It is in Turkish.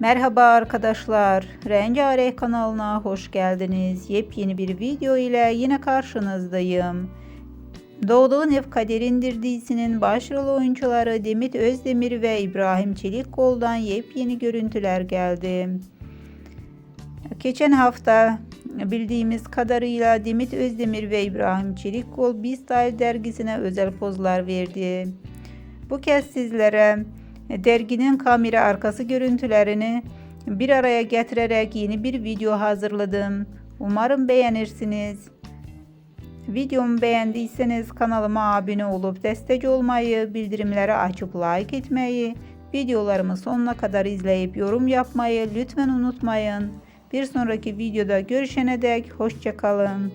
Merhaba arkadaşlar. Rengarenk kanalına hoş geldiniz. Yepyeni bir video ile yine karşınızdayım. Doğduğun Ev Kaderindir dizisinin başrol oyuncuları Demet Özdemir ve İbrahim Çelikkol'dan yepyeni görüntüler geldi. Geçen hafta bildiğimiz kadarıyla Demet Özdemir ve İbrahim Çelikkol B-Style dergisine özel pozlar verdi. Bu kez sizlere derginin kamera arkası görüntülerini bir araya getirerek yeni bir video hazırladım. Umarım beğenirsiniz. Videomu beğendiyseniz kanalıma abone olup destek olmayı, bildirimleri açıp like etmeyi, videolarımı sonuna kadar izleyip yorum yapmayı lütfen unutmayın. Bir sonraki videoda görüşene dek hoşçakalın.